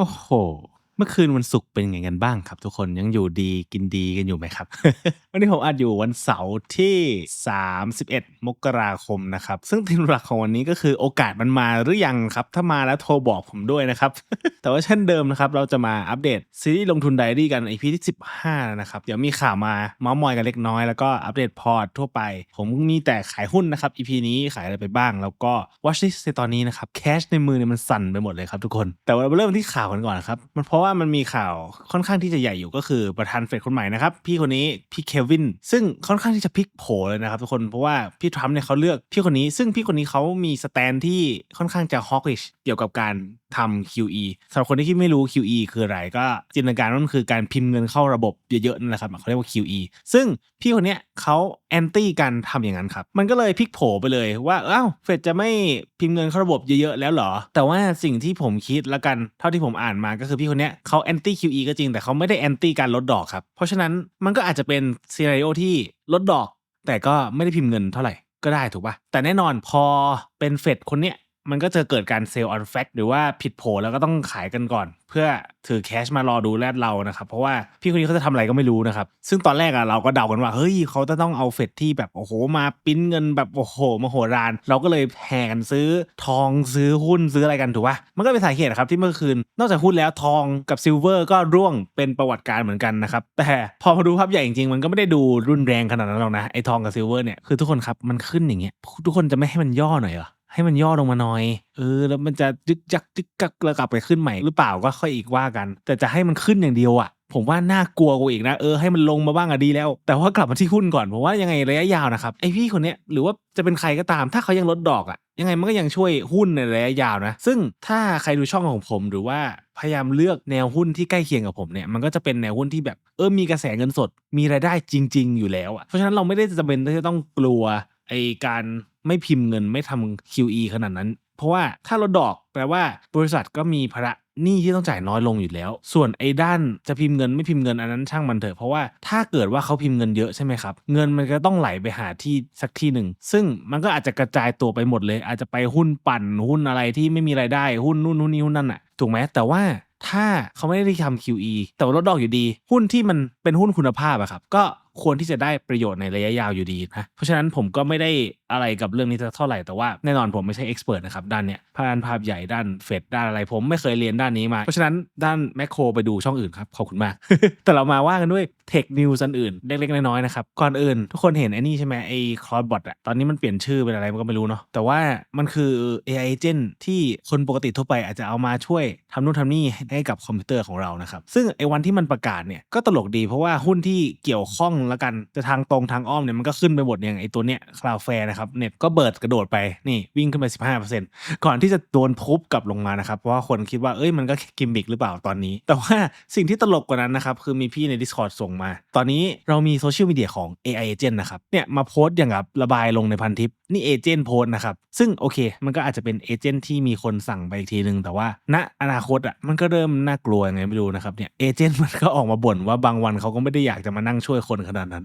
โอ้โหเมื่อคืนวันศุกร์เป็นไงกันบ้างครับ ทุกคนยังอยู่ดีกินดีกันอยู่ไหมครับ วันนี้ผมอัดอยู่วันเสาร์ที่ 31 มกราคมนะครับ ซึ่งทีมหลักของวันนี้ก็คือโอกาสมันมาหรือยังครับ ถ้ามาแล้วโทรบอกผมด้วยนะครับ แต่ว่าเช่นเดิมนะครับเราจะมาอัปเดตซีรีส์ลงทุนไดอารี่กัน EP ที่ 15แล้วนะครับ เดี๋ยวมีข่าวมาเมาส์มอยกันเล็กน้อยแล้วก็อัปเดตพอร์ตทั่วไป ผมมีแต่ขายหุ้นนะครับ EP นี้ขายอะไรไปบ้าง แล้วก็ watch list ในตอนนี้นะครับแคชในมือเนี่ยมันสั่นไปหมดเลยครับทุกคนแต่ว่าเราเริ่มที่ข่าวกันก่อนนะครับมันเพราะว่าามันมีข่าวค่อนข้างที่จะใหญ่อยู่ก็คือประธานเฟดคนใหม่นะครับ พี่คนนี้พี่เควิน ซึ่งค่อนข้างที่จะพลิกโผเลยนะครับทุกคนเพราะว่าพี่ทรัมป์เนี่ยเขาเลือกพี่คนนี้ ซึ่งพี่คนนี้เขามีสแตนที่ค่อนข้างจะฮอก i s h เกี่ยวกับการทำ QE สำหรับคนที่ไม่รู้ QE คืออะไรก็จินตนาการว่ามันคือการพิมพ์เงินเข้าระบบเยอะๆนั่นแหละครับเขาเรียกว่า QE ซึ่งพี่คนเนี้ยเขา แอนตี้การทำอย่างนั้นครับ มันก็เลยพลิกโผไปเลยว่าอ้าวเฟดจะไม่พิมพ์เงินเข้าระบบเยอะๆแล้วเหรอ แต่ว่าสิ่งที่ผมคิดละกันเท่าที่ผมอ่านมาก็คือพี่คนเนี้ยเขาแอนตี้ QE ก็จริงแต่เขาไม่ได้แอนตี้การลดดอกครับ เพราะฉะนั้นมันก็อาจจะเป็นซีนารีโอที่ลดดอก แต่ก็ไม่ได้พิมพ์เงินเท่าไหร่ก็ได้ถูกป่ะแต่แน่นอนพอเป็นเฟดคนเนี้ย มันก็จะเกิดการเซลล์ออนแฟกหรือว่าผิดโผแล้วก็ต้องขายกันก่อน เพื่อถือแคชมารอดูแลดเรานะครับ เพราะว่าพี่คนนี้เขาจะทำอะไรก็ไม่รู้นะครับ ซึ่งตอนแรกอะเราก็เดากันว่า เฮ้ยเขาจะต้องเอาเฟดที่แบบโอ้โหมาปิ้นเงินแบบโอ้โหมโหฬารเราก็เลยแห่กันซื้อทองซื้อหุ้นซื้ออะไรกันถูกปะมันก็เป็นสาเหตุครับที่เมื่อคืน นอกจากหุ้นแล้วทองกับซิลเวอร์ก็ร่วงเป็นประวัติการเหมือนกันนะครับแต่พอมาดูภาพใหญ่จริงๆมันก็ไม่ได้ดูรุนแรงขนาดนั้นหรอกนะไอ้ทองกับซิลเวอร์เนี่ยคือทุกคนครับมันขึ้นอย่างเงี้ยทุกคนจะไม่ให้มันย่อหน่อยเหรอ ให้มันย่อลงมาหน่อย เออ แล้วมันจะยึกยักยึกกักแล้วกลับไปขึ้นใหม่หรือเปล่าก็ค่อยอีกว่ากัน แต่จะให้มันขึ้นอย่างเดียวอะผมว่าน่ากลัวกว่าอีกนะเออให้มันลงมาบ้างอะดีแล้ว แต่ว่ากลับมาที่หุ้นก่อนผมว่ายังไงระยะยาวนะครับไอพี่คนเนี้ยหรือว่าจะเป็นใครก็ตาม ถ้าเขายังลดดอกอะยังไงมันก็ยังช่วยหุ้นในระยะยาวนะ ซึ่งถ้าใครดูช่องของผมหรือว่าพยายามเลือกแนวหุ้นที่ใกล้เคียงกับผมเนี่ยมันก็จะเป็นแนวหุ้นที่แบบเออมีกระแสเงินสด มีรายได้จริง ๆ อยู่แล้วอะเพราะฉะนั้นเราไม่ได้จำเป็นที่จะต้องกลัว ไอการไม่พิมพ์เงินไม่ทำ QE ขนาดนั้น เพราะว่าถ้าลดดอกแปลว่าบริษัทก็มีภาระหนี้ที่ต้องจ่ายน้อยลงอยู่แล้ว ส่วนไอ้ด้านจะพิมพ์เงินไม่พิมพ์เงินอันนั้นช่างมันเถอะ เพราะว่าถ้าเกิดว่าเขาพิมพ์เงินเยอะใช่ไหมครับ เงินมันก็ต้องไหลไปหาที่สักที่หนึ่ง ซึ่งมันก็อาจจะกระจายตัวไปหมดเลย อาจจะไปหุ้นปั่นหุ้นอะไรที่ไม่มีรายได้หุ้นนู่นหุ้นนี้หุ้นนั่นอะถูกไหมแต่ว่าถ้าเขาไม่ได้ทำ QE แต่ว่าลดดอกอยู่ดี หุ้นที่มันเป็นหุ้นคุณภาพอะครับ ก็ควรที่จะได้ประโยชน์ในระยะยาวอยู่ดีนะเพราะฉะนั้นผมก็ไม่ได้อะไรกับเรื่องนี้เท่าไหร่แต่ว่าแน่นอนผมไม่ใช่เอ็กซ์เพรสนะครับด้านเนี้ยด้านภาพใหญ่ด้านเฟดด้านอะไร ผมไม่เคยเรียนด้านนี้มาเพราะฉะนั้นด้านแมคโครไปดูช่องอื่นครับขอบคุณมาก แต่เรามาว่ากันด้วยเทคนิวส์อื่นเล็กๆน้อยๆนะครับก่อนอื่น ทุกคนเห็นไอ้นี่ใช่ไหมไอ้คลอดบอทอะตอนนี้มันเปลี่ยนชื่อเป็นอะไรมันก็ไม่รู้เนาะแต่ว่ามันคือ AI agent ที่คนปกติทั่วไปอาจจะเอามาช่วยทำนู่นทำนี่ให้กับคอมพิวเตอร์ของเรานะครับซึ่งไอ้วันที่มันประกาศเนี่ยก็ตลกดีเพราะว่าหุ้นที่เกี่ยวข้องแล้วกันจะทางตรงทางอ้อมเนี่ยมันก็ขึ้นไปหมดอย่างไอตัวเนี้ยคลาวแฟร์นะครับเน็ตก็เบิร์ดกระโดดไปนี่วิ่งขึ้นไป 15%ก่อนที่จะโดนทุบกลับลงมานะครับเพราะว่าคนคิดว่าเอ้ยมันก็แค่กิมมิกหรือเปล่าตอนนี้ แต่ว่าสิ่งที่ตลกกว่านั้นนะครับคือมีพี่ใน Discord ส่งมา ตอนนี้เรามีโซเชียลมีเดียของ AI agent นะครับเนี่ยมาโพสต์อย่างกับระบายลงในพันทิปนี่เอเจนต์โพสต์นะครับ ซึ่งโอเค มันก็อาจจะเป็นเอเจนต์ที่มีคนสั่งไปอีกทีนึง แต่ว่าณอนาคตอะมันก็เริ่มน่ากลัวยังไงไม่รู้นะครับเนี่ยเอเจนต์มันก็ออกมาบ่นว่าบางวันเขาก็ไม่ได้อยากจะมานั่งช่วยคนขนาดนั้น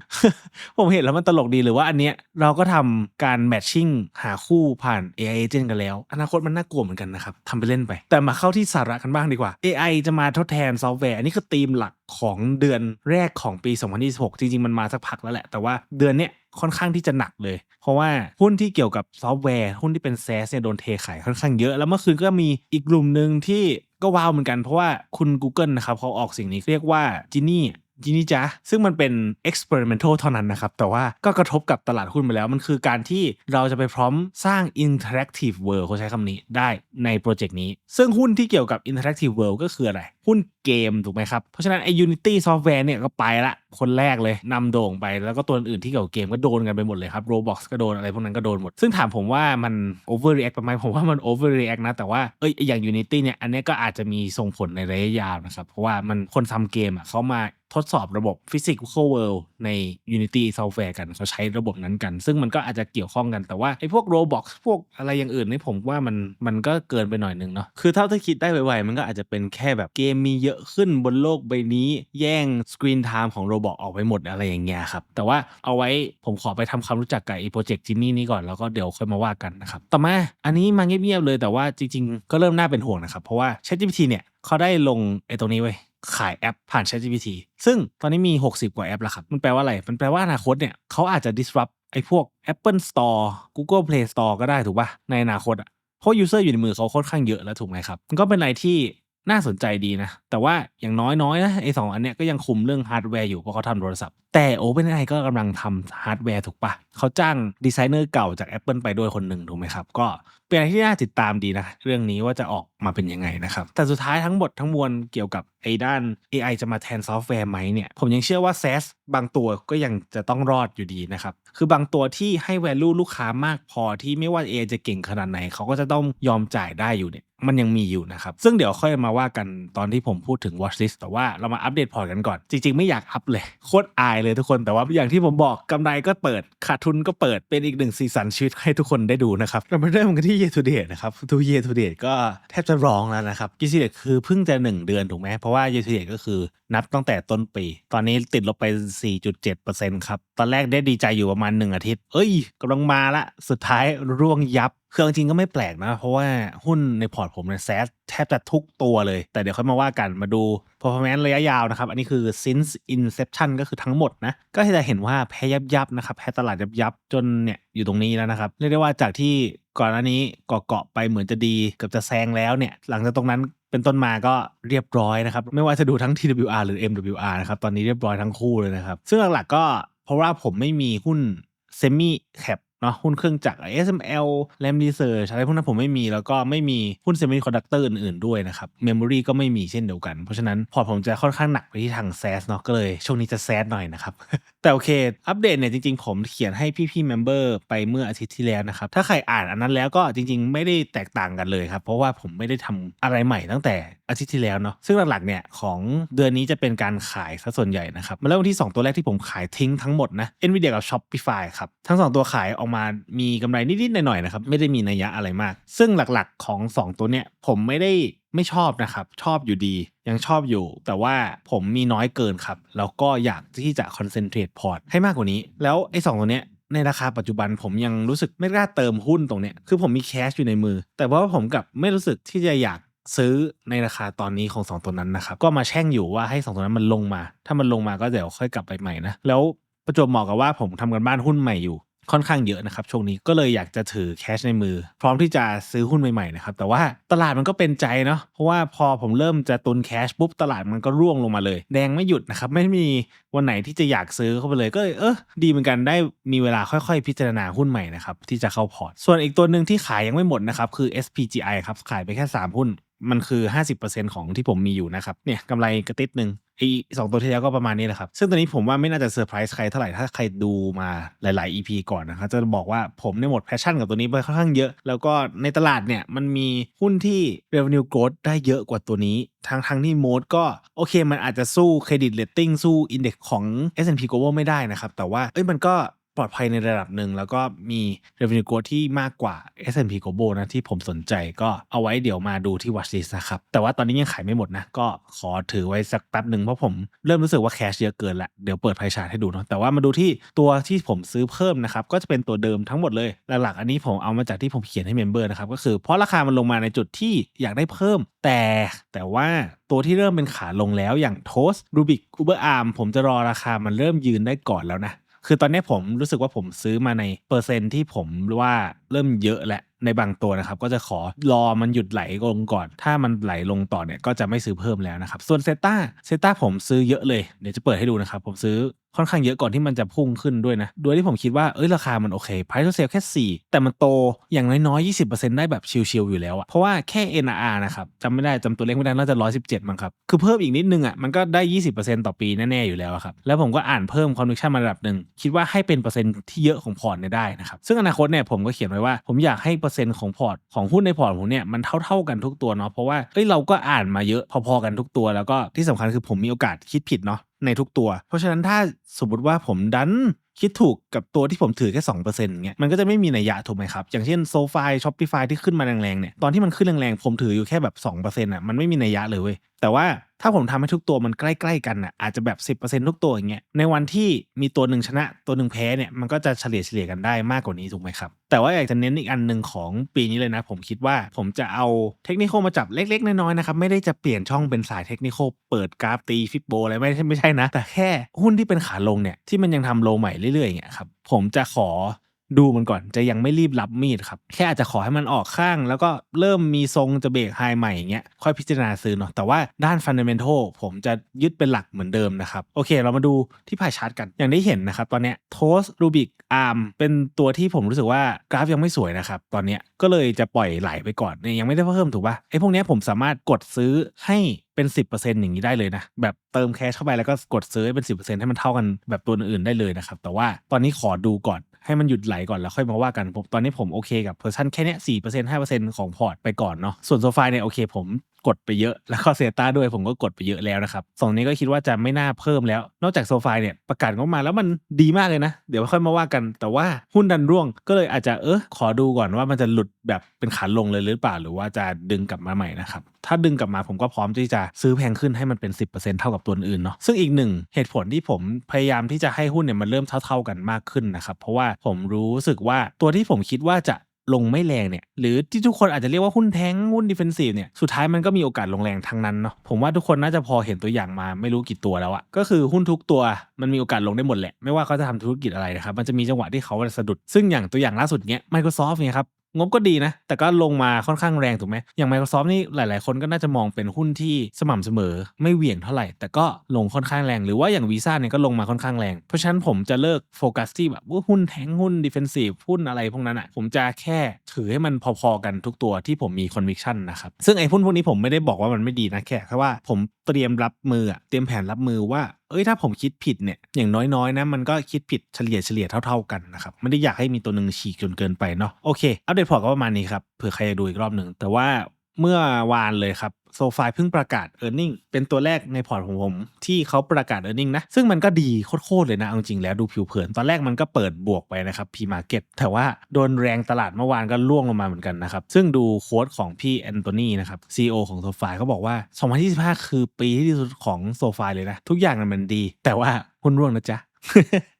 ผมเห็นแล้วมันตลกดีหรือว่าอันเนี้ยเราก็ทำการแมทชิ่งหาคู่ผ่าน AI agent กันแล้ว อนาคตมันน่ากลัวเหมือนกันนะครับทำไปเล่นไป แต่มาเข้าที่สาระกันบ้างดีกว่า AI จะมาทดแทนซอฟต์แวร์อันนี้คือธีมหลักของเดือนแรกของปี 2026 จริงๆ มันมาสักพักแล้วแหละ แต่ว่าเดือนเนี้ยค่อนข้างที่จะหนักเลย เพราะว่าหุ้นที่เกี่ยวกับซอฟต์แวร์ หุ้นที่เป็นแซสเนี่ยโดนเทขายค่อนข้างเยอะ แล้วเมื่อคืนก็มีอีกกลุ่มหนึ่งที่ก็ว้าวเหมือนกันเพราะว่าคุณ Google นะครับเขาออกสิ่งนี้เรียกว่า Genie ยินี่จ้าซึ่งมันเป็น experimental เท่านั้นนะครับ แต่ว่าก็กระทบกับตลาดหุ้นไปแล้ว มันคือการที่เราจะไปพร้อมสร้าง interactive world เขาใช้คำนี้ได้ในโปรเจกต์นี้ ซึ่งหุ้นที่เกี่ยวกับ interactive world ก็คืออะไร หุ้นเกมถูกไหมครับ เพราะฉะนั้นไอ้ Unity Software เนี่ยก็ไปละ คนแรกเลยนำโด่งไปแล้วก็ตัวอื่นที่เกี่ยวกับเกมก็โดนกันไปหมดเลยครับ Roblox ก็โดนอะไรพวกนั้นก็โดนหมด ซึ่งถามผมว่ามัน overreact ไปไหมผมว่ามัน overreact นะ แต่ว่าเอ้ยอย่าง Unity เนี่ยอันนี้ก็อาจจะมีส่งผลในระยะยาวนะครับ เพราะว่ามันคนทำเกมอะเขามาทดสอบระบบ Physical World ใน Unity Software กันเขาใช้ระบบนั้นกัน ซึ่งมันก็อาจจะเกี่ยวข้องกันแต่ว่าไอ้พวก Roblox พวกอะไรอย่างอื่นนี่ผมว่ามันมันก็เกินไปหน่อยนึงเนาะคือถ้าถ้าคิดได้ไวๆมันก็อาจจะเป็นแค่แบบเกมมีเยอะขึ้นบนโลกใบนี้ แย่งสกรีนไทม์ของโรบอทออกไปหมดอะไรอย่างเงี้ยครับ แต่ว่าเอาไว้ผมขอไปทำความรู้จักกับไอ้โปรเจกต์จินนี่นี้ก่อนแล้วก็เดี๋ยวค่อยมาว่ากันนะครับ ต่อมาอันนี้มาเงียบๆเลยแต่ว่าจริง ๆ ก็เริ่มน่าเป็นห่วงนะครับ เพราะว่า ChatGPT เนี่ยเขาได้ลงไอ้ตรงนี้ไว้ขายแอปผ่าน ChatGPT ซึ่งตอนนี้มี 60 กว่าแอปแล้วครับ มันแปลว่าอะไร มันแปลว่าอนาคตเนี่ยเขาอาจจะ disrupt ไอ้พวก Apple Store Google Play Store ก็ได้ถูกป่ะ ในอนาคตอะ เพราะ user อยู่ในมือเขาค่อนข้างเยอะแล้วถูกไหมครับมันก็เป็นอะไรที่ น่าสนใจดีนะ แต่ว่าอย่างน้อยๆนะไอ้สองอันเนี้ยก็ยังคุมเรื่องฮาร์ดแวร์อยู่เพราะเขาทำโทรศัพท์ แต่ OpenAI ก็กำลังทำฮาร์ดแวร์ถูกปะเขาจ้างดีไซเนอร์เก่าจาก Apple ไปด้วยคนหนึ่งถูกไหมครับ ก็เป็นอะไรที่น่าติดตามดีนะเรื่องนี้ว่าจะออกมาเป็นยังไงนะครับแต่สุดท้ายทั้งหมดทั้งมวลเกี่ยวกับไอ้ด้าน AI จะมาแทนซอฟต์แวร์ไหมเนี่ยผมยังเชื่อว่า SaaS บางตัวก็ยังจะต้องรอดอยู่ดีนะครับคือบางตัวที่ให้ value ลูกค้ามากพอที่ไม่ว่า AI จะเก่งขนาดไหนเขาก็จะต้องยอมจ่ายได้อยู่เนี่ยมันยังมีอยู่นะครับซึ่งเดี๋ยวค่อยมาว่ากันตอนที่ผมพูดถึง watch list แต่ว่าเรามาอัปเดตพอร์ตกันก่อน จริง ๆ ไม่อยากอัพเลย โคตรอายเลยทุกคนแต่ว่าอย่างที่ผมบอกกำไรก็เปิดขาดทุนก็เปิดเป็นอีกหนึ่งสีสันชีวิตให้ทุกคนได้ดูนะครับเรามาเริ่มกันที่ year to date นะครับ to year to date ก็แทบจะร้องแล้วนะครับ year to date คือเพิ่งจะ 1 เดือนถูกไหมเพราะว่า year to date ก็คือนับตั้งแต่ต้นปี ตอนนี้ติดลบไป 4.7%ครับตอนแรกได้ดีใจอยู่ประมาณ 1 อาทิตย์ เอ้ยกำลังมาละสุดท้ายร่วงยับ คือเอาจริงก็ไม่แปลกนะ เพราะว่าหุ้นในพอร์ตผมเนี่ยแซสแทบจะทุกตัวเลย แต่เดี๋ยวค่อยมาว่ากันมาดู performance ระยะยาวนะครับ อันนี้คือ since inception ก็คือทั้งหมดนะ ก็จะเห็นว่าแพ้ยับยับนะครับ แพ้ตลาดยับยับจนเนี่ยอยู่ตรงนี้แล้วนะครับ เรียกได้ว่าจากที่ก่อนหน้านี้เกาะเกาะๆไปเหมือนจะดีเกือบจะแซงแล้วเนี่ย หลังจากตรงนั้นเป็นต้นมาก็เรียบร้อยนะครับ ไม่ว่าจะดูทั้ง TWR หรือ MWR นะครับ ตอนนี้เรียบร้อยทั้งคู่เลยนะครับ ซึ่งหลักๆก็เพราะว่าผมไม่มีหุ้น semi cap เนาะหุ้นเครื่องจักร SML Lam Research อะไรพวกนั้นผมไม่มีแล้วก็ไม่มีหุ้น Semiconductor อื่นๆด้วยนะครับ Memory ก็ไม่มีเช่นเดียวกัน เพราะฉะนั้นพอผมจะค่อนข้างหนักไปที่ทางแซสเนาะก็เลยช่วงนี้จะแซสหน่อยนะครับ แต่โอเค อัปเดตเนี่ยจริงๆ ผมเขียนให้พี่ๆ Member ไปเมื่ออาทิตย์ที่แล้วนะครับ ถ้าใครอ่านอันนั้นแล้วก็จริงๆ ไม่ได้แตกต่างกันเลยครับ เพราะว่าผมไม่ได้ทำอะไรใหม่ตั้งแต่อาทิตย์ที่แล้วเนาะซึ่งหลักๆเนี่ยของเดือนนี้จะเป็นการขายซะส่วนใหญ่นะครับมาเริ่มที่ 2 ตัวแรกที่ผมขายทิ้งทั้งหมดนะ Nvidia กับ Shopify ครับ ทั้ง 2 ตัวขายออกมามีกำไรนิดๆหน่อยๆนะครับไม่ได้มีนัยยะอะไรมาก ซึ่งหลักๆของ 2 ตัวเนี่ยผมไม่ได้ ไม่ชอบนะครับ ชอบอยู่ดี ยังชอบอยู่ แต่ว่าผมมีน้อยเกินครับ แล้วก็อยากที่จะ concentrate port ให้มากกว่านี้ แล้วไอ้สองตัวเนี้ยในราคาปัจจุบันผมยังรู้สึกไม่กล้าเติมหุ้นตรงเนี้ยคือผมมีแคชอยู่ในมือ แต่ว่าผมกับไม่รู้สึกที่จะอยากซื้อในราคาตอนนี้ของ 2 ตัวนั้นนะครับก็มาแช่งอยู่ว่าให้ 2 ตัวนั้นมันลงมา ถ้ามันลงมาก็เดี๋ยวค่อยกลับไปใหม่นะแล้วประจวบเหมาะกับว่าผมทำกันบ้านหุ้นใหม่อยู่ ค่อนข้างเยอะนะครับช่วงนี้ก็เลยอยากจะถือแคชในมือ พร้อมที่จะซื้อหุ้นใหม่ๆนะครับแต่ว่าตลาดมันก็เป็นใจเนาะเพราะว่าพอผมเริ่มจะตุนแคชปุ๊บตลาดมันก็ร่วงลงมาเลย แดงไม่หยุดนะครับไม่มีวันไหนที่จะอยากซื้อเข้าไปเลยก็เลยเออดีเหมือนกันได้มีเวลาค่อยๆ พิจารณาหุ้นใหม่นะครับที่จะเข้าพอร์ตส่วนอีกตัวหนึ่งที่ขายยังไม่หมดนะครับคือ SPGI ครับขายไปแค่ 3 หุ้น มันคือ 50%ของที่ผมมีอยู่นะครับเนี่ยกำไรกระติดหนึ่งไอ้สองตัวที่แล้วก็ประมาณนี้แหละครับ ซึ่งตัวนี้ผมว่าไม่น่าจะเซอร์ไพรส์ใครเท่าไหร่ถ้าใครดูมาหลาย ๆ EP ก่อนนะครับ จะบอกว่าผมเนี่ยหมดแพชชั่นกับตัวนี้ไปค่อนข้างเยอะ แล้วก็ในตลาดเนี่ยมันมีหุ้นที่ revenue growth ได้เยอะกว่าตัวนี้ ทั้งทั้งที่โมดก็โอเค มันอาจจะสู้เครดิตเ a ตติ้งสู้อินเด็กของ S&P Global ไม่ได้นะครับ แต่ว่าเอ้ยมันก็ ปลอดภัยในระดับหนึ่ง แล้วก็มี revenue growth ที่มากกว่า S&P Global นะที่ผมสนใจก็เอาไว้เดี๋ยวมาดูที่ watch list นะครับ แต่ว่าตอนนี้ยังขายไม่หมดนะ ก็ขอถือไว้สักแป๊บหนึ่งเพราะผมเริ่มรู้สึกว่าแคชเยอะเกินละเดี๋ยวเปิดไพชาร์ตให้ดูเนาะแต่ว่ามาดูที่ตัวที่ผมซื้อเพิ่มนะครับ ก็จะเป็นตัวเดิมทั้งหมดเลยหลักๆอันนี้ผมเอามาจากที่ผมเขียนให้เมมเบอร์นะครับก็คือเพราะราคามันลงมาในจุดที่อยากได้เพิ่ม แต่แต่ว่าตัวที่เริ่มเป็นขาลงแล้วอย่างโทสรูบิกอูเบอร์อาร์มผมจะรอราคามันเริ่มยืนได้ก่อนแล้วนะ คือตอนนี้ผมรู้สึกว่าผมซื้อมาในเปอร์เซ็นต์ที่ผมว่าเริ่มเยอะแหละในบางตัวนะครับ ก็จะขอรอมันหยุดไหลลงก่อน ถ้ามันไหลลงต่อเนี่ยก็จะไม่ซื้อเพิ่มแล้วนะครับ ส่วนเซต้าเซต้าผมซื้อเยอะเลย เดี๋ยวจะเปิดให้ดูนะครับ ผมซื้อค่อนข้างเยอะก่อนที่มันจะพุ่งขึ้นด้วยนะ โดยที่ผมคิดว่า เอ้ย ราคามันโอเค price to sale แค่ 4 แต่มันโตอย่างน้อยๆ 20%ได้แบบชิลๆอยู่แล้วอะเพราะว่าแค่ NRR นะครับจำไม่ได้จำตัวเลขไม่ได้ น่าจะ 117 มั้งครับ คือเพิ่มอีกนิดนึงอะมันก็ได้ 20%ต่อปีแน่ๆ อยู่แล้วครับ แล้วผมก็อ่านเพิ่ม conviction มาระดับหนึ่ง คิดว่าให้เป็นเปอร์เซ็นต์ที่เยอะของพอร์ตเนี่ยได้นะครับ ซึ่งอนาคตเนี่ยผมก็เขียนไว้ว่าผมอยากให้เปอร์เซ็นต์ของพอร์ตของหุ้นในพอร์ตผมเนี่ยมันเท่า ๆกันทุกตัวเนาะเพราะว่าเอ้ยเราก็อ่านมาเยอะพอๆกันทุกตัว แล้วก็ที่สำคัญคือผมมีโอกาสคิดผิดเนาะในทุกตัว เพราะฉะนั้นถ้าสมมติว่าผมดันคิดถูกกับตัวที่ผมถือแค่สองเปอร์เซ็นต์เงี้ยมันก็จะไม่มีนัยยะถูกไหมครับ อย่างเช่นโซฟายช้อปปี้ไฟที่ขึ้นมาแรงๆเนี่ยตอนที่มันขึ้นแรงๆผมถืออยู่แค่แบบสองเปอร์เซ็นต์อะมันไม่มีนัยยะเลยเว้ยแต่ว่า ถ้าผมทำให้ทุกตัวมันใกล้ๆกันอะอาจจะแบบ 10%ทุกตัวอย่างเงี้ยในวันที่มีตัวหนึ่งชนะตัวหนึ่งแพ้เนี่ยมันก็จะเฉลี่ยเฉลี่ยกันได้มากกว่านี้ถูกไหมครับ แต่ว่าอยากจะเน้นอีกอันหนึ่งของปีนี้เลยนะ ผมคิดว่าผมจะเอาเทคนิคมาจับเล็กๆ น้อยๆนะครับไม่ได้จะเปลี่ยนช่องเป็นสายเทคนิคเปิดกราฟตีฟิบโบอะไรไม่ใช่ไม่ใช่นะ แต่แค่หุ้นที่เป็นขาลงเนี่ยที่มันยังทำโลใหม่เรื่อยๆอย่างเงี้ยครับผมจะขอ ดูมันก่อนจะยังไม่รีบรับมีดครับ แค่อาจจะขอให้มันออกข้าง แล้วก็เริ่มมีทรงจะเบรกไฮใหม่อย่างเงี้ยค่อยพิจารณาซื้อเนาะแต่ว่าด้านฟันเดเมนทัลผมจะยึดเป็นหลักเหมือนเดิมนะครับ โอเค เรามาดูที่พายชาร์ตกันอย่างที่เห็นนะครับ ตอนเนี้ยโทสรูบิกอาร์มเป็นตัวที่ผมรู้สึกว่ากราฟยังไม่สวยนะครับ ตอนเนี้ยก็เลยจะปล่อยไหลไปก่อนเนี่ยยังไม่ได้เพิ่มถูกปะไอ้พวกเนี้ยผมสามารถกดซื้อให้เป็น 10%อย่างนี้ได้เลยนะ แบบเติมแคชเข้าไปแล้วก็กดซื้อให้เป็น 10%ให้มันเท่ากันแบบตัวอื่นได้เลยนะครับ แต่ว่าตอนนี้ขอดูก่อน ให้มันหยุดไหลก่อนแล้วค่อยมาว่ากันผมตอนนี้ผมโอเคกับเพอร์ชันแค่เนี้ยสี่เปอร์เซ็นต์ห้าเปอร์เซ็นต์ของพอร์ตไปก่อนเนาะส่วนโซฟาเนี่ยโอเคผม กดไปเยอะ แล้วก็เซต้าด้วยผมก็กดไปเยอะแล้วนะครับสองนี้ก็คิดว่าจะไม่น่าเพิ่มแล้ว นอกจากโซฟาเนี่ยประกาศออกมาแล้วมันดีมากเลยนะ เดี๋ยวค่อยมาว่ากัน แต่ว่าหุ้นดันร่วง ก็เลยอาจจะเออขอดูก่อนว่ามันจะหลุดแบบเป็นขาลงเลยหรือเปล่าหรือว่าจะดึงกลับมาใหม่นะครับถ้าดึงกลับมาผมก็พร้อมที่จะซื้อแพงขึ้นให้มันเป็น 10%เท่ากับตัวอื่นเนาะซึ่งอีกหนึ่งเหตุผลที่ผมพยายามที่จะให้หุ้นเนี่ยมันเริ่มเท่า ๆกันมากขึ้นนะครับเพราะว่าผมรู้สึกว่าตัวที่ผมคิดว่าจะ ลงไม่แรงเนี่ยหรือที่ทุกคนอาจจะเรียกว่าหุ้นแท้งหุ้นดิเฟนซีฟเนี่ยสุดท้ายมันก็มีโอกาสลงแรงทั้งนั้นเนาะผมว่าทุกคนน่าจะพอเห็นตัวอย่างมาไม่รู้กี่ตัวแล้วอะก็คือหุ้นทุกตัวมันมีโอกาสลงได้หมดแหละไม่ว่าเขาจะทำธุรกิจอะไรนะครับมันจะมีจังหวะที่เขาสะดุดซึ่งอย่างตัวอย่างล่าสุดเนี้ย Microsoft เนี่ยครับ งบก็ดีนะ แต่ก็ลงมาค่อนข้างแรงถูกไหม อย่าง Microsoft นี่หลาย ๆ คนก็น่าจะมองเป็นหุ้นที่สม่ำเสมอ ไม่เหวี่ยงเท่าไหร่ แต่ก็ลงค่อนข้างแรง หรือว่าอย่างวีซ่าเนี่ยก็ลงมาค่อนข้างแรง เพราะฉะนั้นผมจะเลิกโฟกัสที่แบบหุ้นแทงหุ้นดิเฟนซีฟหุ้นอะไรพวกนั้นอะ ผมจะแค่ถือให้มันพอ ๆ กันทุกตัวที่ผมมีคอนวิคชั่นนะครับ ซึ่งไอ้หุ้นพวกนี้ผมไม่ได้บอกว่ามันไม่ดีนะแค่แค่ว่าผมเตรียมรับมือเตรียมแผนรับมือว่าเอ้ยถ้าผมคิดผิดเนี่ยอย่างน้อยๆนะมันก็คิดผิดเฉลี่ยเฉลี่ยเท่า ๆกันนะครับไม่ได้อยากให้มีตัวหนึ่งฉีกจนเกินไปเนาะโอเคอัปเดตพอร์ตก็ประมาณนี้ครับเผื่อใครจะดูอีกรอบหนึ่งแต่ว่า เมื่อวานเลยครับโซฟาเพิ่งประกาศ e a r n i n g เป็นตัวแรกในพอร์ตของผม ที่เขาประกาศ e a r n i n g นะ ซึ่งมันก็ดีโคตรเลยนะเอาจริงแล้วดูผิวเผิน ตอนแรกมันก็เปิดบวกไปนะครับ P Market แต่ว่าโดนแรงตลาดเมื่อวานก็ล่วงลงมาเหมือนกันนะครับ ซึ่งดูโค้ดของพี่แอนโทนีนะครับ CEO ของโซฟาเขาบอกว่า 2025 คือปีที่ดีสุดของโซฟาเลยนะ ทุกอย่างมันดี แต่ว่าหุ้นร่วงนะจ๊ะ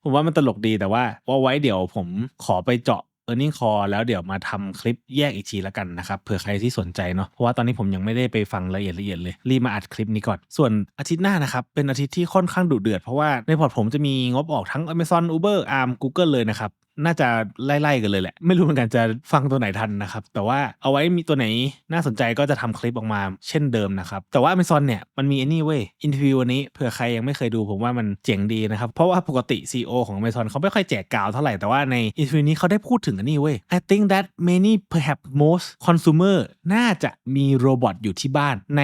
ผมว่ามันตลกดีแต่ว่าว่าไว้เดี๋ยวผมขอไปเจาะ e a r n i n g call แล้วเดี๋ยวมาทำคลิปแยกอีกทีละกันนะครับเผื่อใครที่สนใจเนาะเพราะว่าตอนนี้ผมยังไม่ได้ไปฟังละเอียดละเอียดเลย รีบมาอัดคลิปนี้ก่อน ส่วนอาทิตย์หน้านะครับ เป็นอาทิตย์ที่ค่อนข้างดุเดือด เพราะว่าในพอร์ตผมจะมีงบออกทั้ง Amazon Uber Arm Google เลยนะครับ น่าจะไล่ๆกันเลยแหละ ไม่รู้เหมือนกันจะฟังตัวไหนทันนะครับ แต่ว่าเอาไว้มีตัวไหนน่าสนใจก็จะทำคลิปออกมาเช่นเดิมนะครับ แต่ว่า Amazon เนี่ยมันมีไอ้นี่เว้ยอินทิววันนี้เผื่อใครยังไม่เคยดูผมว่ามันเจ๋งดีนะครับ เพราะว่าปกติ CEO ของ Amazon เขาไม่ค่อยแจกกาวเท่าไหร่ แต่ว่าในอินทิวนี้เขาได้พูดถึงอันนี้เว้ย I think that many perhaps most consumer น่าจะมีโรบอทอยู่ที่บ้านใน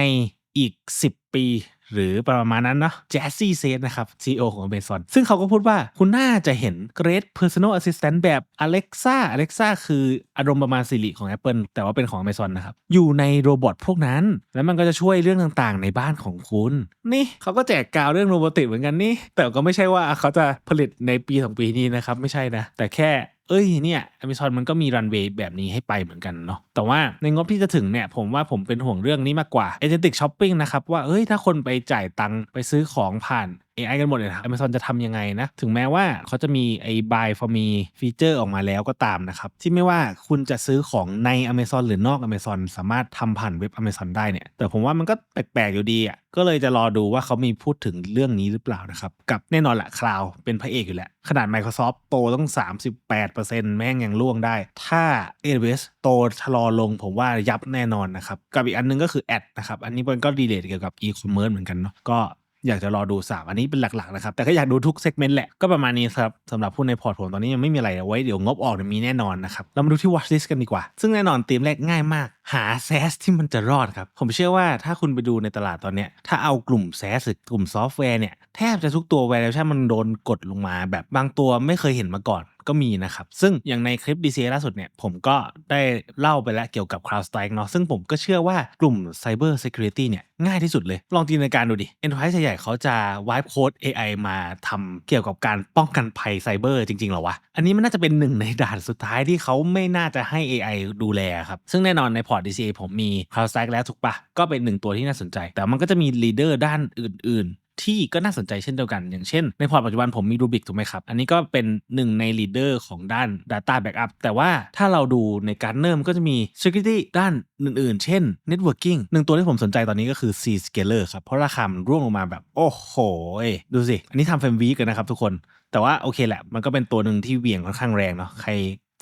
อีก 10 ปี หรือประมาณนั้นเนาะแจสซี่เซนนะครับ CEO ของ Amazon ซึ่งเขาก็พูดว่าคุณน่าจะเห็น Great Personal Assistant แบบ Alexa Alexa คืออารมณ์ประมาณ Siri ของ Apple แต่ว่าเป็นของ Amazon นะครับ อยู่ในโรบอทพวกนั้น แล้วมันก็จะช่วยเรื่องต่างๆ ในบ้านของคุณ นี่เขาก็แจกกาวเรื่องโรบอติกเหมือนกันนี่แต่ก็ไม่ใช่ว่าเขาจะผลิตในปีสองปีนี้นะครับ ไม่ใช่นะ แต่แค่เอ้ยเนี่ยอเมซอนมันก็มีรันเวย์แบบนี้ให้ไปเหมือนกันเนาะแต่ว่าในงบที่จะถึงเนี่ยผมว่าผมเป็นห่วงเรื่องนี้มากกว่าเอเจนติกช้อปปิ้งนะครับว่าเอ้ยถ้าคนไปจ่ายตังค์ไปซื้อของผ่าน AI กันหมดเลยนะ Amazon จะทำยังไงนะ ถึงแม้ว่าเขาจะมีไอ้ buy for me ฟีเจอร์ออกมาแล้วก็ตามนะครับ ที่ไม่ว่าคุณจะซื้อของใน Amazon หรือนอก Amazon สามารถทำผ่านเว็บ Amazon ได้เนี่ย แต่ผมว่ามันก็แปลกๆอยู่ดีอะก็เลยจะรอดูว่าเขามีพูดถึงเรื่องนี้หรือเปล่านะครับ กับแน่นอนแหละคลาวเป็นพระเอกอยู่แหละขนาด Microsoft โตต้อง 38%แม่งยังล่วงได้ ถ้า AWS โตชะลอลงผมว่ายับแน่นอนนะครับ กับอีกอันนึงก็คือแอดนะครับ อันนี้มันก็ดีเลทเกี่ยวกับ e-commerce เหมือนกันเนาะก็ อยากจะรอดู 3 อันนี้เป็นหลักๆนะครับ แต่ก็อยากดูทุกเซกเมนต์แหละ ก็ประมาณนี้ครับสำหรับผู้ในพอร์ตผมตอนนี้ยังไม่มีอะไรเอาไว้เดี๋ยวงบออกเดี๋ยวมีแน่นอนนะครับเรามาดูที่ watch list กันดีกว่า ซึ่งแน่นอนธีมแรกง่ายมากหาแซสที่มันจะรอดครับ ผมเชื่อว่าถ้าคุณไปดูในตลาดตอนเนี้ยถ้าเอากลุ่มแซสหรือกลุ่มซอฟต์แวร์เนี่ย แทบจะทุกตัว valuation มันโดนกดลงมาแบบบางตัวไม่เคยเห็นมาก่อนก็มีนะครับ ซึ่งอย่างในคลิป DCA ล่าสุดเนี่ย ผมก็ได้เล่าไปแล้วเกี่ยวกับ CrowdStrike เนาะซึ่งผมก็เชื่อว่ากลุ่ม Cyber Security เนี่ย ง่ายที่สุดเลย ลองจินตนาการดูดิ Enterprise ใหญ่ๆเขาจะ wipe code AI มาทำเกี่ยวกับการป้องกันภัยไซเบอร์จริง ๆ หรอวะ อันนี้มันน่าจะเป็นหนึ่งในด่านสุดท้ายที่เขาไม่น่าจะให้ AI ดูแลครับ ซึ่งแน่นอนในพอร์ต DCA ผมมี CrowdStrike แล้วถูกปะก็เป็นหนึ่งตัวที่น่าสนใจ แต่มันก็จะมี leader ด้านอื่น ๆ ที่ก็น่าสนใจเช่นเดียวกัน อย่างเช่น ในพอร์ตปัจจุบันผมมี Rubik ถูกไหมครับ อันนี้ก็เป็นหนึ่งใน leader ของด้าน Data Backup แต่ว่าถ้าเราดูในการเนิ่มก็จะมี Security ด้านอื่นๆ เช่น Networking หนึ่งตัวที่ผมสนใจตอนนี้ก็คือ C Scaler ครับ เพราะราคามันร่วงลงมาแบบ โอ้โห ดูสิ อันนี้ทำเฟรมวีกันนะครับทุกคน แต่ว่าโอเคแหละ มันก็เป็นตัวหนึ่งที่เหวี่ยงค่อนข้างแรงเนาะ ใคร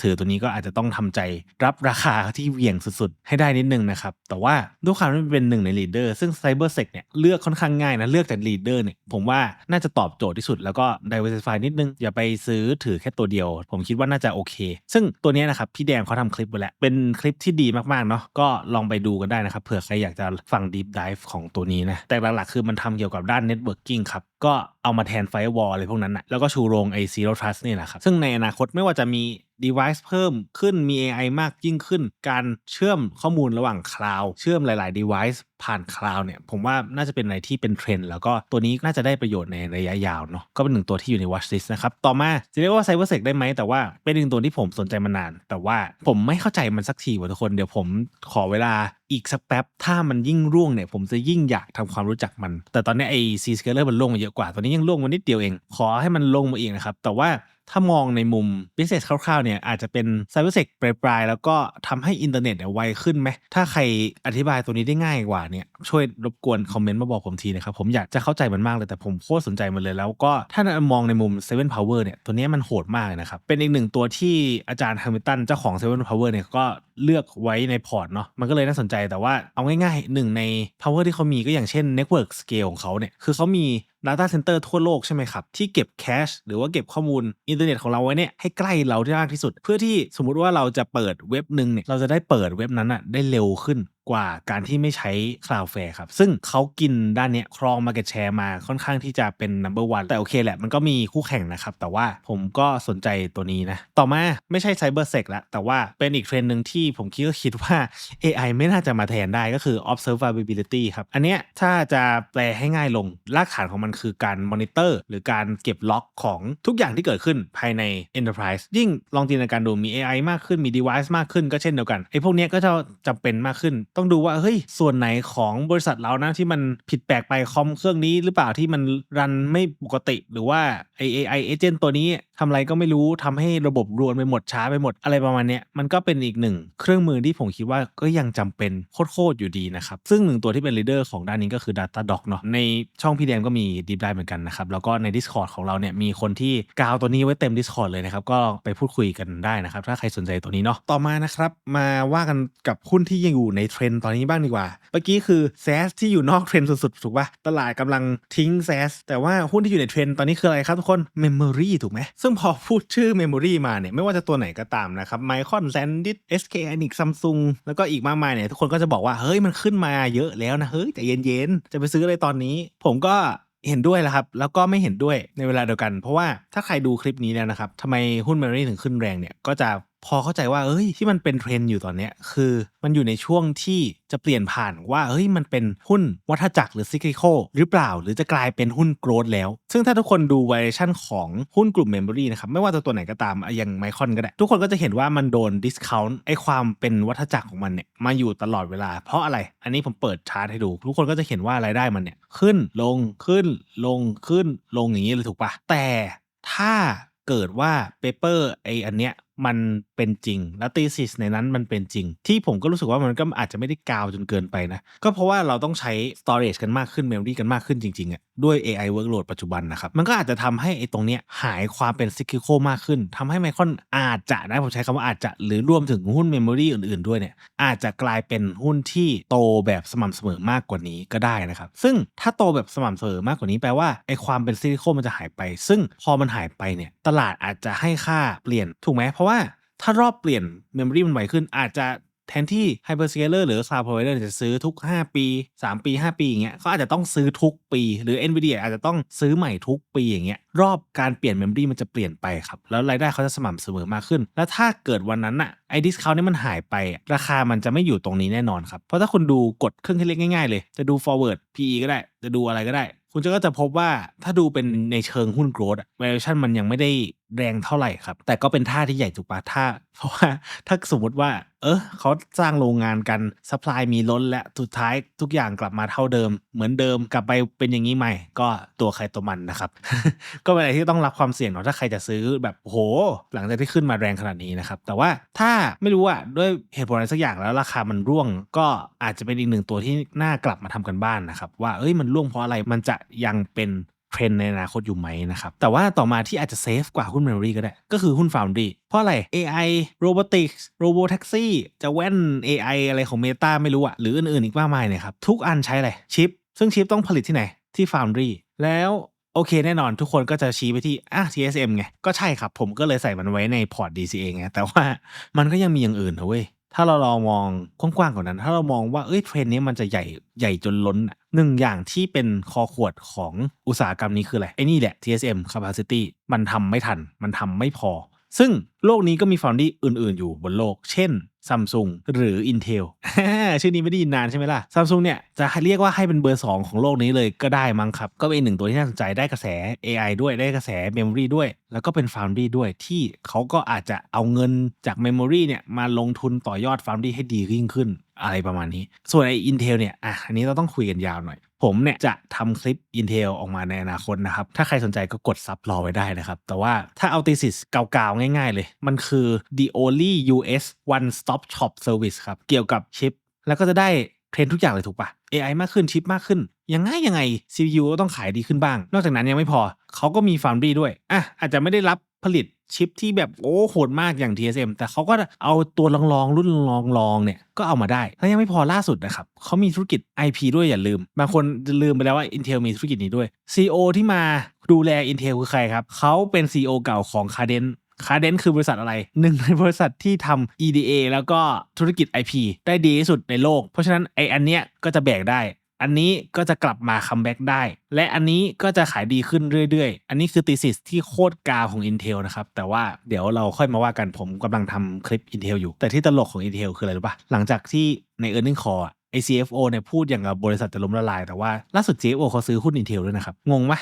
ถือตัวนี้ก็อาจจะต้องทำใจรับราคาที่เหวี่ยงสุดๆ ให้ได้นิดนึงนะครับ แต่ว่าด้วยความที่เป็นหนึ่งในลีดเดอร์ซึ่ง CyberSec เนี่ยเลือกค่อนข้างง่ายนะ เลือกแต่ลีดเดอร์เนี่ยผมว่าน่าจะตอบโจทย์ที่สุด แล้วก็ diversify นิดนึง อย่าไปซื้อถือแค่ตัวเดียว ผมคิดว่าน่าจะโอเค ซึ่งตัวนี้นะครับพี่แดงเขาทำคลิปไว้แล้ว เป็นคลิปที่ดีมากๆเนาะก็ลองไปดูกันได้นะครับเผื่อใครอยากจะฟัง deep dive ของตัวนี้นะแต่หลักๆคือมันทำเกี่ยวกับด้าน networking ครับก็เอามาแทน firewall อะไรพวกนั้นนะแล้วก็ชูโรงไอ zero trust นี่แหละครับซึ่งในอนาคตไม่ว่าจะมี device เพิ่มขึ้นมี AI มากยิ่งขึ้น การเชื่อมข้อมูลระหว่างคลาวเชื่อมหลาย ๆ device ผ่านคลาวเนี่ย ผมว่าน่าจะเป็นอะไรที่เป็นเทรนด์แล้วก็ตัวนี้น่าจะได้ประโยชน์ในระยะยาวเนาะก็เป็นหนึ่งตัวที่อยู่ใน watch list นะครับ ต่อมาจะเรียกว่า cybersec ได้ไหมแต่ว่าเป็นหนึ่งตัวที่ผมสนใจมานาน แต่ว่าผมไม่เข้าใจมันสักทีว่ะทุกคนเดี๋ยวผมขอเวลาอีกสักแป๊บ ถ้ามันยิ่งร่วงเนี่ย ผมจะยิ่งอยากทำความรู้จักมัน แต่ตอนนี้ไอ้ C scaler มันร่วงมาเยอะกว่าตอนนี้ยังร่วงมานิดเดียวเอง ขอให้มันลงมาอีกนะครับแต่ว่า ถ้ามองในมุม business คร่าวๆเนี่ยอาจจะเป็น cybersec ปลายๆ แล้วก็ทำให้อินเทอร์เน็ตเนี่ยไวขึ้นไหม ถ้าใครอธิบายตัวนี้ได้ง่ายกว่าเนี่ยช่วยรบกวนคอมเมนต์มาบอกผมทีนะครับ ผมอยากจะเข้าใจมันมากเลยแต่ผมโคตรสนใจมันเลย แล้วก็ถ้ามองในมุม Seven Power เนี่ยตัวนี้มันโหดมากนะครับ เป็นอีกหนึ่งตัวที่อาจารย์แฮมิลตันเจ้าของ Seven Power เนี่ยก็เลือกไว้ในพอร์ตเนาะมันก็เลยน่าสนใจแต่ว่าเอาง่ายๆหนึ่งใน power ที่เขามีก็อย่างเช่น network scale ของเขาเนี่ยคือเขามี Data Center ทั่วโลกใช่ไหมครับ ที่เก็บแคชหรือว่าเก็บข้อมูลอินเทอร์เน็ตของเราไว้เนี่ยให้ใกล้เราที่มากที่สุด เพื่อที่สมมุติว่าเราจะเปิดเว็บหนึ่งเนี่ยเราจะได้เปิดเว็บนั้นอะได้เร็วขึ้น กว่าการที่ไม่ใช้ Cloudflare ครับ ซึ่งเขากินด้านเนี้ยครอง Market Share มาค่อนข้างที่จะเป็น number one แต่โอเคแหละ มันก็มีคู่แข่งนะครับ แต่ว่าผมก็สนใจตัวนี้นะ ต่อมาไม่ใช่ CyberSec แล้วแต่ว่าเป็นอีกเทรนด์หนึ่งที่ผมคิดก็คิดว่า AI ไม่น่าจะมาแทนได้ก็คือ observability ครับ อันเนี้ยถ้าจะแปลให้ง่ายลงรากฐานของมันคือการมอนิเตอร์หรือการเก็บล็อกของทุกอย่างที่เกิดขึ้นภายใน Enterprise ยิ่งลองจินตนาการดูมี AI มากขึ้นมี device มากขึ้นก็เช่นเดียวกันไอ้พวกเนี้ยก็จะจำเป็นมากขึ้นต้องดูว่าเฮ้ยส่วนไหนของบริษัทเรานะที่มันผิดแปลกไปคอมเครื่องนี้หรือเปล่าที่มันรันไม่ปกติหรือว่าไอ AI agent ตัวนี้ ทำอะไรก็ไม่รู้ ทำให้ระบบรวนไปหมดช้าไปหมดอะไรประมาณเนี้ย มันก็เป็นอีกหนึ่งเครื่องมือที่ผมคิดว่าก็ยังจำเป็นโคตรๆอยู่ดีนะครับ ซึ่งหนึ่งตัวที่เป็น leader ของด้านนี้ก็คือ Datadog เนาะ ในช่องพี่แดมก็มี deep dive เหมือนกันนะครับ แล้วก็ใน Discord ของเราเนี่ยมีคนที่กาวตัวนี้ไว้เต็ม Discord เลยนะครับ ก็ไปพูดคุยกันได้นะครับ ถ้าใครสนใจตัวนี้เนาะ ต่อมานะครับ มาว่ากันกับหุ้นที่ยังอยู่ในเทรนด์ตอนนี้บ้างดีกว่า เมื่อกี้คือแซสที่อยู่นอกเทรนด์สุดๆ ถูกปะตลาดกำลังทิ้งแซสแต่ว่าหุ้นที่อยู่ในเทรนด์ตอนนี้คืออะไรครับทุกคน Memory ถูกไหมซึ่งพอพูดชื่อเมมโมรีมาเนี่ยไม่ว่าจะตัวไหนก็ตามนะครับไมคอนแซนดิสเคไอนิกซัมซุงแล้วก็อีกมากมายเนี่ยทุกคนก็จะบอกว่า เฮ้ยมันขึ้นมาเยอะแล้วนะ เฮ้ยแต่เย็นๆ จะไปซื้ออะไรตอนนี้ ผมก็เห็นด้วยแล้วครับ แล้วก็ไม่เห็นด้วยในเวลาเดียวกัน เพราะว่าถ้าใครดูคลิปนี้แล้วนะครับทำไมหุ้นเมอรี่ถึงขึ้นแรงเนี่ยก็จะ พอเข้าใจว่าเอ้ยที่มันเป็นเทรนด์อยู่ตอนเนี้ยคือมันอยู่ในช่วงที่จะเปลี่ยนผ่านว่าเฮ้ยมันเป็นหุ้นวัฏจักรหรือซิคลิโคหรือเปล่า หรือจะกลายเป็นหุ้นโกรดแล้ว ซึ่งถ้าทุกคนดู valuation ของหุ้นกลุ่ม Memory นะครับไม่ว่าจะตัวไหนก็ตามอย่างไมคอนก็ได้ ทุกคนก็จะเห็นว่ามันโดน discount ไอความเป็นวัฏจักรของมันเนี่ยมาอยู่ตลอดเวลา เพราะอะไร อันนี้ผมเปิดชาร์ตให้ดู ทุกคนก็จะเห็นว่ารายได้มันเนี่ยขึ้นลงขึ้นลงขึ้นลงอย่างนี้เลยถูกปะแต่ถ้าเกิดว่าเปเปอร์ไออันเนี้ย มันเป็นจริง และตีซิสในนั้นมันเป็นจริง ที่ผมก็รู้สึกว่ามันก็อาจจะไม่ได้กาวจนเกินไปนะ ก็เพราะว่าเราต้องใช้ storage กันมากขึ้น memory กันมากขึ้นจริงๆอะ่ะ ด้วย AI workload ปัจจุบันนะครับ มันก็อาจจะทำให้ไอ้ตรงเนี้ยหายความเป็น cyclical มากขึ้นทำให้ไมคอนอาจจะนะผมใช้คำว่าอาจจะหรือรวมถึงหุ้น memory อื่นๆด้วยเนี่ยอาจจะกลายเป็นหุ้นที่โตแบบสม่ำเสมอมากกว่านี้ก็ได้นะครับ ซึ่งถ้าโตแบบสม่ำเสมอมากกว่านี้แปลว่าไอ้ความเป็น cyclical มันจะหายไป ซึ่งพอมันหายไปเนี่ยตลาดอาจจะให้ค่าเปลี่ยนถูกไหมเพราะว่าถ้ารอบเปลี่ยนเมมโมรีมันไวขึ้นอาจจะ แทนที่ hyperscaler หรือ cloud provider จะซื้อทุก 5 ปี 3 ปี 5 ปีอย่างเงี้ยเขาอาจจะต้องซื้อทุกปี หรือ Nvidia อาจจะต้องซื้อใหม่ทุกปีอย่างเงี้ยรอบการเปลี่ยน memory มันจะเปลี่ยนไปครับ แล้วรายได้เขาจะสม่ำเสมอมากขึ้น แล้วถ้าเกิดวันนั้นอะไอ้ discount นี่มันหายไป ราคามันจะไม่อยู่ตรงนี้แน่นอนครับ เพราะถ้าคุณดูกดเครื่องคิดเลขง่ายๆเลย จะดู forward PE ก็ได้ จะดูอะไรก็ได้ คุณจะก็จะพบว่าถ้าดูเป็นในเชิงหุ้น growth อะ valuation มันยังไม่ได้ แรงเท่าไหร่ครับ แต่ก็เป็นท่าที่ใหญ่ถูกปะท่า เพราะว่าถ้าสมมติว่า เออเขาสร้างโรงงานกัน supply มีล้นและสุดท้ายทุกอย่างกลับมาเท่าเดิม เหมือนเดิมกลับไปเป็นอย่างนี้ใหม่ ก็ตัวใครตัวมันนะครับ ก็เป็นอะไรที่ต้องรับความเสี่ยงเนาะถ้าใครจะซื้อแบบโห หลังจากที่ขึ้นมาแรงขนาดนี้นะครับ แต่ว่าถ้าไม่รู้ว่าด้วยเหตุผลอะไรสักอย่างแล้วราคามันร่วง ก็อาจจะเป็นอีกหนึ่งตัวที่น่ากลับมาทำกันบ้านนะครับว่าเอ้ยมันร่วงเพราะอะไรมันจะยังเป็น เทรนในอนาคตอยู่ไหมนะครับ แต่ว่าต่อมาที่อาจจะเซฟกว่าหุ้น Memory ก็ได้ ก็คือหุ้น Foundry เพราะอะไร AI Robotics Robo Taxi จะแว่น AI อะไรของ Meta ไม่รู้อะหรืออื่นๆอีกมากมายเนี่ยครับ ทุกอันใช้อะไรชิป ซึ่งชิปต้องผลิตที่ไหนที่ Foundry แล้วโอเคแน่นอนทุกคนก็จะชี้ไปที่อะ TSM ไง ก็ใช่ครับผมก็เลยใส่มันไว้ในพอร์ต DCA ไงแต่ว่ามันก็ยังมีอย่างอื่นนะเว้ย ถ้าเราลองมองกว้างๆกว่านั้น ถ้าเรามองว่าเอ้ยเทรนนี้มันจะใหญ่ใหญ่จนล้นหนึ่งอย่างที่เป็นคอขวดของอุตสาหกรรมนี้คืออะไรไอ้นี่แหละ TSM capacity มันทำไม่ทัน มันทำไม่พอ ซึ่งโลกนี้ก็มีฟาวดี้อื่นๆ อยู่บนโลก เช่น Samsung หรือ Intel ชื่อนี้ไม่ได้ยินนานใช่ไหมล่ะ Samsung เนี่ยจะเรียกว่าให้เป็นเบอร์ 2 ของโลกนี้เลยก็ได้มั้งครับ ก็เป็นหนึ่งตัวที่น่าสนใจได้กระแส AI ด้วยได้กระแส Memory ด้วย แล้วก็เป็น Foundry ด้วยที่เขาก็อาจจะเอาเงินจาก Memory เนี่ยมาลงทุนต่อยอด Foundry ให้ดียิ่งขึ้นอะไรประมาณนี้ ส่วนไอ้ Intel เนี่ยอะอันนี้เราต้องคุยกันยาวหน่อย ผมเนี่ยจะทำคลิป Intel ออกมาในอนาคตนะครับ ถ้าใครสนใจก็กดซับรอไว้ได้นะครับ แต่ว่าถ้าเอา thesis เก่าๆ ง่ายๆเลย มันคือ the only US one stop shop service ครับ เกี่ยวกับชิป แล้วก็จะได้เทรนทุกอย่างเลยถูกปะ AI มากขึ้นชิปมากขึ้น ยังไงยังไง CPU ก็ต้องขายดีขึ้นบ้าง นอกจากนั้นยังไม่พอเขาก็มี Foundry ด้วยอะอาจจะไม่ได้รับผลิต ชิปที่แบบโอ้โหดมากอย่าง TSM แต่เขาก็เอาตัวลองๆ รุ่นลองๆเนี่ยก็เอามาได้แล้วยังไม่พอล่าสุดนะครับเขามีธุรกิจ IP ด้วยอย่าลืม บางคนจะลืมไปแล้วว่า Intel มีธุรกิจนี้ด้วย CEO ที่มาดูแล Intel คือใครครับเขาเป็น CEO เก่าของ Cadence คาเดนคือบริษัทอะไรหนึ่งในบริษัทที่ทำ EDA แล้วก็ธุรกิจ IP ได้ดีที่สุดในโลก เพราะฉะนั้นไออันเนี้ยก็จะแบกได้ อันนี้ก็จะกลับมาคัมแบ็กได้ และอันนี้ก็จะขายดีขึ้นเรื่อยๆ อันนี้คือตีสิสที่โคตรกาของ Intel นะครับ แต่ว่าเดี๋ยวเราค่อยมาว่ากันผมกำลังทำคลิป Intel อยู่ แต่ที่ตลกของ Intel คืออะไรรู้ปะหลังจากที่ใน e a r n i n g ็งคอ ไอ CFO เนี่ยพูดอย่างกับบริษัทจะล้มละลาย แต่ว่าล่าสุด CFO เขาซื้อหุ้น Intel ด้วยนะครับ งงไหม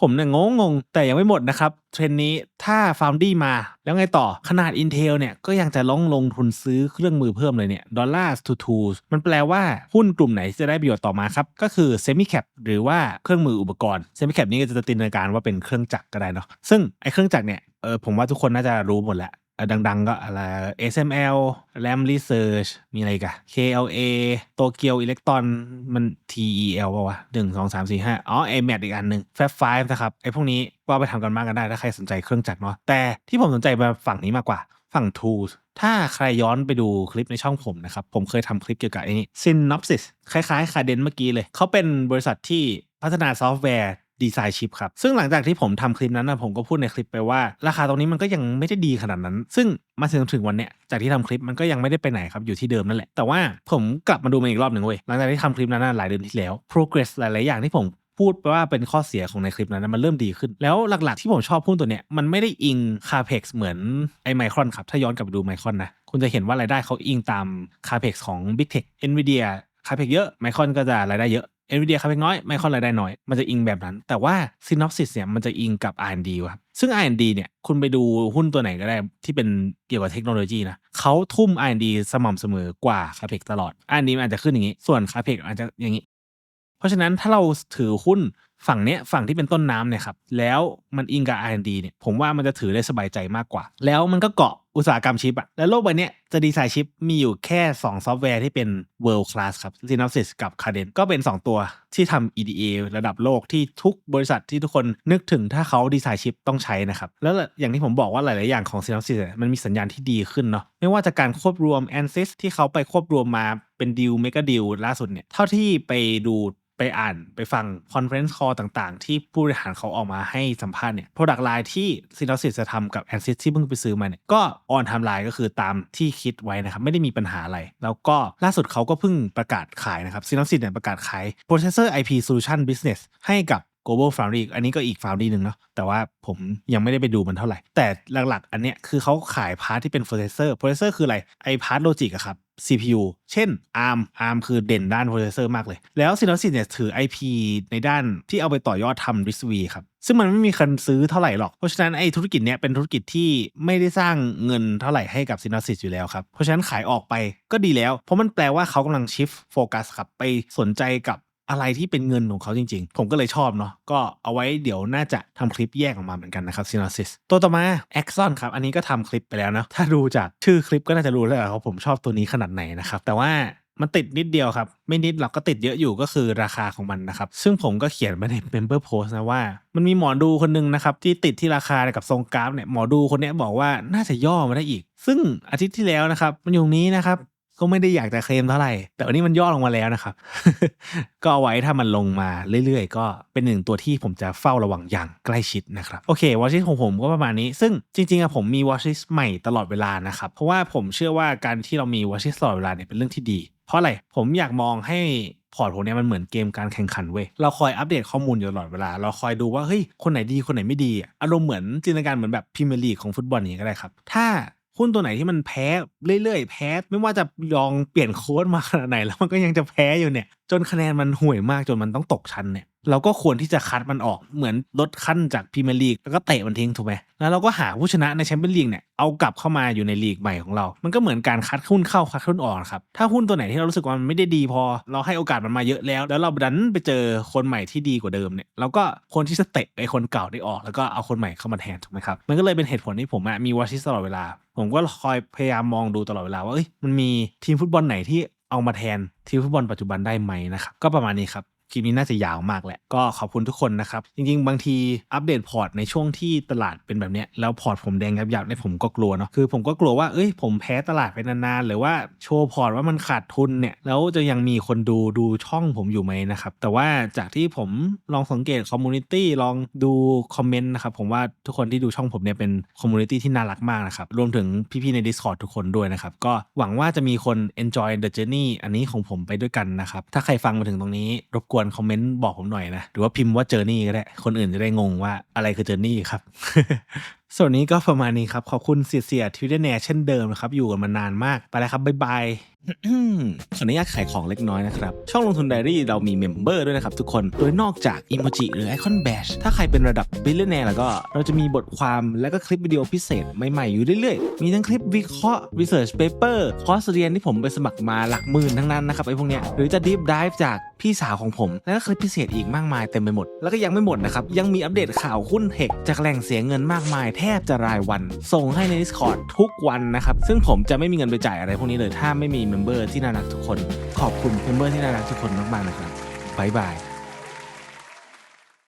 ผมเนี่ยงงงง แต่ยังไม่หมดนะครับ เทรนนี้ถ้า f o u n d y มา แล้วไงต่อขนาด Intel เนี่ยก็ยังจะลงลงทุนซื้อเครื่องมือเพิ่มเลยเนี่ย dollars to t o o มันแปลว่าหุ้นกลุ่มไหนจะได้ประโยชน์ต่อมาครับ ก็คือ semi cap หรือว่าเครื่องมืออุปกรณ์ semi cap นี้ก็จะจินาการว่าเป็นเครื่องจักรก็ได้เนาะซึ่งไอ้เครื่องจักรเนี่ยเออผมว่าทุกคนน่าจะรู้หมดแล้ว ดังๆ ก็อะไร SML Lam Research มีอะไรกัน KLA Tokyo Electron มัน TEL ป่าวะหนึ่งสองสามสี่ห้าอ๋อ AMAT อีกอันหนึ่ง Fab 5นะครับ ไอ้พวกนี้ก็ไปทำกันมากกันได้ ถ้าใครสนใจเครื่องจักรเนาะแต่ที่ผมสนใจมาฝั่งนี้มากกว่าฝั่ง Tools ถ้าใครย้อนไปดูคลิปในช่องผมนะครับ ผมเคยทำคลิปเกี่ยวกับไอ้นี่ Synopsys คล้ายๆ Cadence เมื่อกี้เลย เขาเป็นบริษัทที่พัฒนาซอฟต์แวร์ ดีไซน์ชิปครับ ซึ่งหลังจากที่ผมทำคลิปนั้นนะผมก็พูดในคลิปไปว่า ราคาตรงนี้มันก็ยังไม่ได้ดีขนาดนั้น ซึ่งมาถึงถึงวันเนี้ยจากที่ทำคลิปมันก็ยังไม่ได้ไปไหนครับอยู่ที่เดิมนั่นแหละ แต่ว่าผมกลับมาดูมันอีกรอบหนึ่งเว้ยหลังจากที่ทำคลิปนั้นนะหลายเดือนที่แล้ว progress หลายๆอย่างที่ผมพูดไปว่าเป็นข้อเสียของในคลิปนั้นนะมันเริ่มดีขึ้น แล้วหลักๆที่ผมชอบหุ้นตัวเนี้ยมันไม่ได้อิงคาเพกเหมือนไอไมครอนครับ ถ้าย้อนกลับไปดูไมครอนนะคุณจะเห็นว่ารายได้เขาอิงตามคาเพกของ Big Tech Nvidia คาเพกเยอะไมครอนก็จะรายได้เยอะ NVIDIA คาเพกน้อยไมครอนรายได้น้อย มันจะอิงแบบนั้น แต่ว่าซีนอปซิสเนี่ยมันจะอิงกับ R&D ครับซึ่ง R&D เนี่ยคุณไปดูหุ้นตัวไหนก็ได้ที่เป็นเกี่ยวกับเทคโนโลยีนะเขาทุ่ม R&D สม่ำเสมอกว่าคาเพกตลอด R&D มันอาจจะขึ้นอย่างนี้ ส่วนคาเพกอาจจะอย่างนี้ เพราะฉะนั้นถ้าเราถือหุ้น ฝั่งเนี้ยฝั่งที่เป็นต้นน้ำเนี่ยครับแล้วมันอิงกับ R&D เนี่ยผมว่ามันจะถือได้สบายใจมากกว่า แล้วมันก็เกาะอุตสาหกรรมชิปอะแล้วโลกใบนี้จะดีไซน์ชิปมีอยู่แค่ 2 ซอฟต์แวร์ที่เป็น world class ครับ Synopsys กับ Cadence ก็เป็น 2 ตัวที่ทำ EDA ระดับโลกที่ทุกบริษัทที่ทุกคนนึกถึงถ้าเขาดีไซน์ชิปต้องใช้นะครับ แล้วอย่างที่ผมบอกว่าหลาย ๆ อย่างของ Synopsys มันมีสัญญาณที่ดีขึ้นเนาะไม่ว่าจะการควบรวม ANSYS ที่เขาไปควบรวมมาเป็นดีลเมกะดีลล่าสุดเนี่ยเท่าที่ไปดู ไปอ่านไปฟังคอนเฟรนซ์คอร์ต่างๆ ที่ผู้บริหารเขาออกมาให้สัมภาษณ์เนี่ย Product Line ที่ซินอสิสจะทำกับแอนซิสที่เพิ่งไปซื้อมาเนี่ย ก็ออนไทม์ไลน์ก็คือตามที่คิดไว้นะครับ ไม่ได้มีปัญหาอะไร แล้วก็ล่าสุดเขาก็เพิ่งประกาศขายนะครับซินอสิสเนี่ยประกาศขาย Processor IP Solution Business ให้กับ global foundry อันนี้ก็อีก foundry หนึ่งเนาะแต่ว่าผมยังไม่ได้ไปดูมันเท่าไหร่ แต่หลักๆ อันเนี้ยคือเขาขายพาร์ทที่เป็น processor processor คืออะไรไอพาร์ทโลจิกอะครับ CPU เช่น ARM ARM คือเด่นด้าน processor มากเลย แล้ว Synopsys เนี่ยถือ IP ในด้านที่เอาไปต่อยอดทำ RISC-V ครับ ซึ่งมันไม่มีคนซื้อเท่าไหร่หรอก เพราะฉะนั้นไอ้ธุรกิจเนี้ยเป็นธุรกิจที่ไม่ได้สร้างเงินเท่าไหร่ให้กับ Synosys อยู่แล้วครับ เพราะฉะนั้นขายออกไปก็ดีแล้ว เพราะมันแปลว่าเขากำลัง shift focus ครับไปสนใจกับ อะไรที่เป็นเงินของเขาจริงๆ ผมก็เลยชอบเนาะก็เอาไว้เดี๋ยวน่าจะทำคลิปแยกออกมาเหมือนกันนะครับ Synopsys ตัวต่อมา Axon ครับ อันนี้ก็ทำคลิปไปแล้วเนาะถ้าดูจากชื่อคลิปก็น่าจะรู้แล้วว่าผมชอบตัวนี้ขนาดไหนนะครับแต่ว่ามันติดนิดเดียวครับ ไม่นิดหรอกก็ติดเยอะอยู่ก็คือราคาของมันนะครับ ซึ่งผมก็เขียนไว้ใน member post นะว่า มันมีหมอดูคนหนึงนะครับ ที่ติดที่ราคากับทรงกราฟเนี่ยหมอดูคนนี้บอกว่าน่าจะย่อมาได้อีก ซึ่งอาทิตย์ที่แล้วนะครับ มันอยู่นี้นะครับ ก็ไม่ได้อยากจะเคลมเท่าไหร่ แต่วันนี้มันย่อลงมาแล้วนะครับ ก็เอาไว้ถ้ามันลงมาเรื่อยๆ ก็เป็นหนึ่งตัวที่ผมจะเฝ้าระวังอย่างใกล้ชิดนะครับ โอเควอชิสของผมก็ประมาณนี้ ซึ่งจริงๆอะผมมีวอชิสใหม่ตลอดเวลานะครับ เพราะว่าผมเชื่อว่าการที่เรามีวอชิสตลอดเวลาเนี่ยเป็นเรื่องที่ดี เพราะอะไร ผมอยากมองให้พอร์ตผมเนี่ยมันเหมือนเกมการแข่งขันเว้ย เราคอยอัปเดตข้อมูลอยู่ตลอดเวลา เราคอยดูว่าเฮ้ย คนไหนดี คนไหนไม่ดี อารมณ์เหมือนจินตนาการเหมือนแบบพรีเมียร์ลีกของฟุตบอลอย่างนี้ก็ได้ครับ ถ้า หุ้นตัวไหนที่มันแพ้เรื่อยๆ แพ้ ไม่ว่าจะลองเปลี่ยนโค้ดมาขนาดไหนแล้วมันก็ยังจะแพ้อยู่เนี่ย จนคะแนนมันห่วยมากจนมันต้องตกชั้นเนี่ย เราก็ควรที่จะคัดมันออกเหมือนลดขั้นจากพรีเมียร์ลีกแล้วก็เตะมันทิ้งถูกไหมแล้วเราก็หาผู้ชนะในแชมเปี้ยนลีกเนี่ยเอากลับเข้ามาอยู่ในลีกใหม่ของเรา มันก็เหมือนการคัดหุ้นเข้าคัดหุ้นออกครับถ้าหุ้นตัวไหนที่เรารู้สึกว่ามันไม่ได้ดีพอ เราให้โอกาสมันมาเยอะแล้ว แล้วเราดันไปเจอคนใหม่ที่ดีกว่าเดิมเนี่ยเราก็ควรที่จะเตะไอ้คนเก่าได้ออก แล้วก็เอาคนใหม่เข้ามาแทนถูกไหมครับมันก็เลยเป็นเหตุผลที่ผมอะมีวอชิสตลอดเวลา ผมก็คอยพยายามมองดูตลอดเวลาว่าเอ้ยมันมีทีมฟุตบอลไหนที่เอามาแทนทีมฟุตบอลปัจจุบันได้ไหมนะครับก็ประมาณนี้ครับ คลิปนี้น่าจะยาวมากแหละ ก็ขอบคุณทุกคนนะครับ จริง ๆ บางทีอัปเดตพอร์ตในช่วงที่ตลาดเป็นแบบเนี้ยแล้วพอร์ตผมแดงยับยับเนี่ยผมก็กลัวเนาะคือผมก็กลัวว่าเอ้ยผมแพ้ตลาดไปนานๆหรือว่าโชว์พอร์ตว่ามันขาดทุนเนี่ยแล้วจะยังมีคนดูดูช่องผมอยู่ไหมนะครับแต่ว่าจากที่ผมลองสังเกตคอมมูนิตี้ลองดูคอมเมนต์นะครับผมว่าทุกคนที่ดูช่องผมเนี่ยเป็นคอมมูนิตี้ที่น่ารักมากนะครับรวมถึงพี่ๆใน Discord ทุกคนด้วยนะครับก็หวังว่าจะมีคน enjoy the journey อันนี้ของผมไปด้วยกันนะครับถ้าใครฟังมาถึงตรงนี้รบกวนคอมเมนต์บอกผมหน่อยนะ หรือว่าพิมพ์ว่าเจอร์นี่ก็ได้ คนอื่นจะได้งงว่าอะไรคือเจอร์นี่ครับ ส่วนนี้ก็ประมาณนี้ครับ ขอบคุณเสียเสียทวิตเตอร์แนเช่นเดิมนะครับ อยู่กันมานานมาก ไปแล้วครับ บ๊ายบายขออนุญาตขายของเล็กน้อยนะครับ ช่องลงทุนไดรี่เรามีเมมเบอร์ด้วยนะครับทุกคน โดยนอกจากอิโมจิหรือไอคอนแบชถ้าใครเป็นระดับบิลเลนแนร์แล้วก็เราจะมีบทความและก็คลิปวิดีโอพิเศษใหม่ ๆ อยู่เรื่อยๆ มีทั้งคลิปวิเคราะห์ research paper คอร์สเรียนที่ผมไปสมัครมาหลักหมื่นทั้งนั้นนะครับไอพวกเนี้ยหรือจะ deep dive จากพี่สาวของผม แล้วก็คลิปพิเศษอีกมากมายเต็มไปหมด แล้วก็ยังไม่หมดนะครับยังมีอัปเดตข่าวหุ้นเทคจากแหล่งเสียเงินมากมายแทบจะรายวัน ส่งให้ใน Discord ทุกวันนะครับ ซึ่งผมจะไม่มีเงินไปจ่ายอะไรพวกนี้เลย ถ้าไม่มีเมมเบอร์ที่น่ารักทุกคน ขอบคุณเมมเบอร์ที่น่ารักทุกคนมากๆนะครับบ๊ายบาย